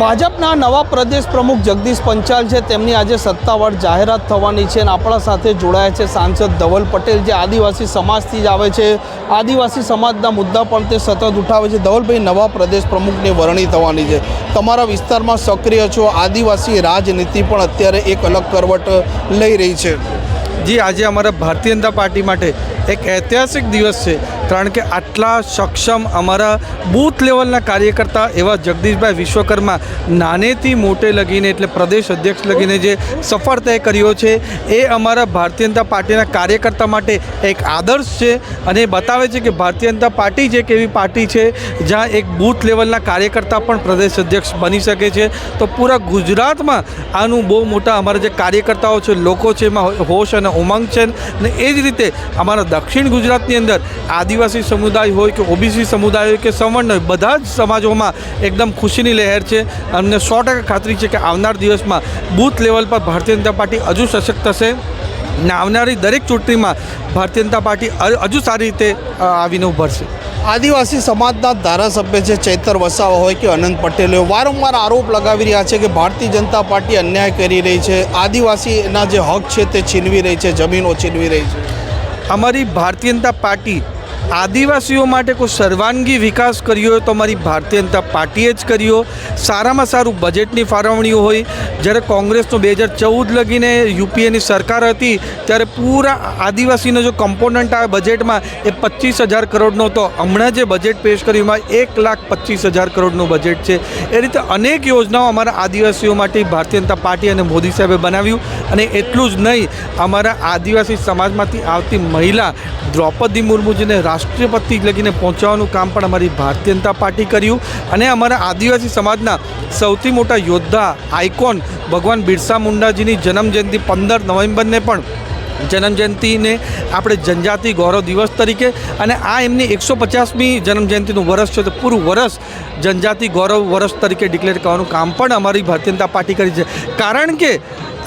ભાજપના નવા પ્રદેશ પ્રમુખ જગદીશ પંચાલ છે. તેમની આજે સત્તાવાર જાહેરાત થવાની છે અને આપણા સાથે જોડાયા છે સાંસદ ધવલ પટેલ, જે આદિવાસી સમાજથી જ આવે છે. આદિવાસી સમાજના મુદ્દા પણ તે સતત ઉઠાવે છે. ધવલભાઈ, નવા પ્રદેશ પ્રમુખની વરણી થવાની છે. તમારા વિસ્તારમાં સક્રિય છો. આદિવાસી રાજનીતિ પણ અત્યારે એક અલગ કરવટ લઈ રહી છે. જી, આજે અમારા ભારતીય જનતા પાર્ટી માટે એક ઐતિહાસિક દિવસ છે, કારણ કે આટલા સક્ષમ અમારા બૂથ લેવલના કાર્યકર્તા એવા જગદીશભાઈ વિશ્વકર્મા નાનેથી મોટે લગીને એટલે પ્રદેશ અધ્યક્ષ લગીને જે સફળ તય કર્યો છે, એ અમારા ભારતીય જનતા પાર્ટીના કાર્યકર્તા માટે એક આદર્શ છે અને બતાવે છે કે ભારતીય જનતા પાર્ટી જે એક એવી પાર્ટી છે, જ્યાં એક બૂથ લેવલના કાર્યકર્તા પણ પ્રદેશ અધ્યક્ષ બની શકે છે. તો પૂરા ગુજરાતમાં આનું બહુ મોટા અમારા જે કાર્યકર્તાઓ છે, લોકો છે, એમાં હોશ અને ઉમંગ છે અને એ જ રીતે અમારા દક્ષિણ ગુજરાતની અંદર આદિવાસી સમુદાય હોય કે ઓબીસી સમુદાય હોય કે સવર્ણ હોય, બધા જ સમાજોમાં એકદમ ખુશીની લહેર છે. અમને સો ટકા ખાતરી છે કે આવનાર દિવસમાં બૂથ લેવલ પર ભારતીય જનતા પાર્ટી હજુ સશક્ત થશે ને આવનારી દરેક ચૂંટણીમાં ભારતીય જનતા પાર્ટી હજુ સારી રીતે આવીને ઉભરશે આદિવાસી સમાજના ધારાસભ્ય છે ચૈતર વસાવા હોય કે અનંત પટેલ હોય, વારંવાર આરોપ લગાવી રહ્યા છે કે ભારતીય જનતા પાર્ટી અન્યાય કરી રહી છે. આદિવાસીના જે હક છે તે છીનવી રહી છે, જમીનો છીનવી રહી છે. અમારી ભારતીય જનતા પાર્ટી આદિવાસીઓ માટે કોઈ સર્વાંગી વિકાસ કર્યો હોય તો અમારી ભારતીય જનતા પાર્ટીએ જ કર્યો. સારામાં સારું બજેટની ફાળવણીઓ હોય. જ્યારે કોંગ્રેસનો બે હજાર ચૌદ લગીને યુપીએની સરકાર હતી, ત્યારે પૂરા આદિવાસીનો જો કમ્પોનન્ટ આવે બજેટમાં એ પચીસ હજાર કરોડનો હતો. હમણાં જે બજેટ પેશ કર્યું એમાં એક લાખ પચીસ હજાર કરોડનું બજેટ છે. એ રીતે અનેક યોજનાઓ અમારા આદિવાસીઓ માટે ભારતીય જનતા પાર્ટી અને મોદી સાહેબે બનાવ્યું. અને એટલું જ નહીં, અમારા આદિવાસી સમાજમાંથી આવતી મહિલા, દ્રૌપદી મુર્મુજીને રાષ્ટ્રપતિ લગીને પહોંચાડવાનું કામ પણ અમારી ભારતીય જનતા પાર્ટી કર્યું અને અમારા આદિવાસી સમાજના સૌથી મોટા યોદ્ધા, આઇકોન ભગવાન બિરસા મુંડાજીની જન્મજયંતિ પંદર નવેમ્બરને પણ જન્મજયંતિને આપણે જનજાતિ ગૌરવ દિવસ તરીકે અને આ એમની એકસો પચાસમી જન્મજયંતિનું વર્ષ છે તો પૂરું વર્ષ જનજાતિ ગૌરવ વર્ષ તરીકે ડિક્લેર કરવાનું કામ પણ અમારી ભારતીય જનતા પાર્ટી કરી છે. કારણ કે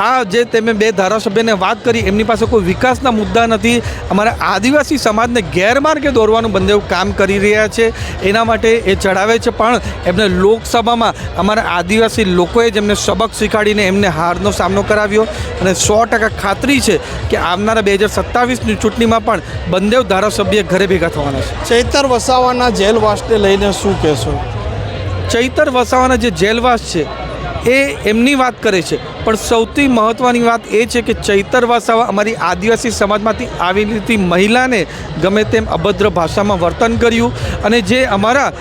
આ જે તમે બે ધારાસભ્યને વાત કરી એમની પાસે કોઈ વિકાસના મુદ્દા નથી. અમારા આદિવાસી સમાજને ગેરમાર્ગે દોરવાનું બંને કામ કરી રહ્યા છે. એના માટે એ ચડાવે છે પણ એમને લોકસભામાં અમારા આદિવાસી લોકોએ જ એમને સબક શીખાડીને એમને હારનો સામનો કરાવ્યો. અને સો ટકા ખાતરી છે કે આવનારા બે હજાર સત્તાવીસની ચૂંટણીમાં પણ બંને ધારાસભ્ય ઘરે ભેગા થવાના છે. ચૈતર વસાવાના જેલવાસને લઈને શું કહેશો? ચૈતર વસાવાના જે જેલવાસ છે એ એમની વાત કરે છે. પણ સૌથી મહત્ત્વની વાત એ છે કે ચૈતર વસાવા અમારી આદિવાસી સમાજમાંથી આવેલી મહિલાને ગમે તેમ અભદ્ર ભાષામાં વર્તન કર્યું અને જે અમારા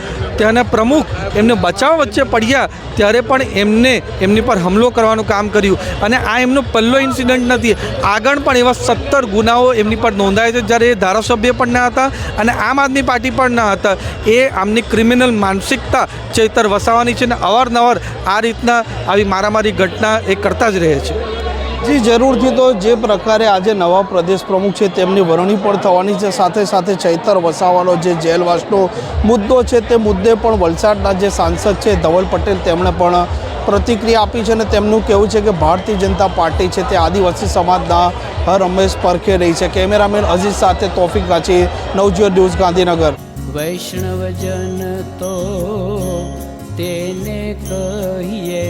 ત્યાંના પ્રમુખ એમને બચાવ વચ્ચે પડ્યા ત્યારે પણ એમને એમની પર હુમલો કરવાનું કામ કર્યું. અને આ એમનો પહેલો ઇન્સિડન્ટ નથી. આગળ પણ એવા સત્તર ગુનાઓ એમની પર નોંધાયા છે જ્યારે એ ધારાસભ્ય પણ ના હતા અને આમ આદમી પાર્ટી પણ ના હતા. એ આમની ક્રિમિનલ માનસિકતા ચેતર વસાવાની છે ને અવારનવાર આ રીતના આવી મારામારી ઘટના એ કરતા જ રહે છે. જી, જરૂરથી તો જે પ્રકારે આજે નવા પ્રદેશ પ્રમુખ છે તેમની વરણી પણ થવાની છે. સાથે સાથે ચૈતર વસાવાનો જે જેલવાસનો મુદ્દો છે તે મુદ્દે પણ વલસાડના જે સાંસદ છે ધવલ પટેલ તેમણે પણ પ્રતિક્રિયા આપી છે અને તેમનું કહેવું છે કે ભારતીય જનતા પાર્ટી છે તે આદિવાસી સમાજના હર હંમેશ પરખે રહી છે. કેમેરામેન અઝીઝ સાથે તોફિક ગાછી નવજીવન ન્યૂઝ, ગાંધીનગર. વૈષ્ણવજન તો તેને કહીએ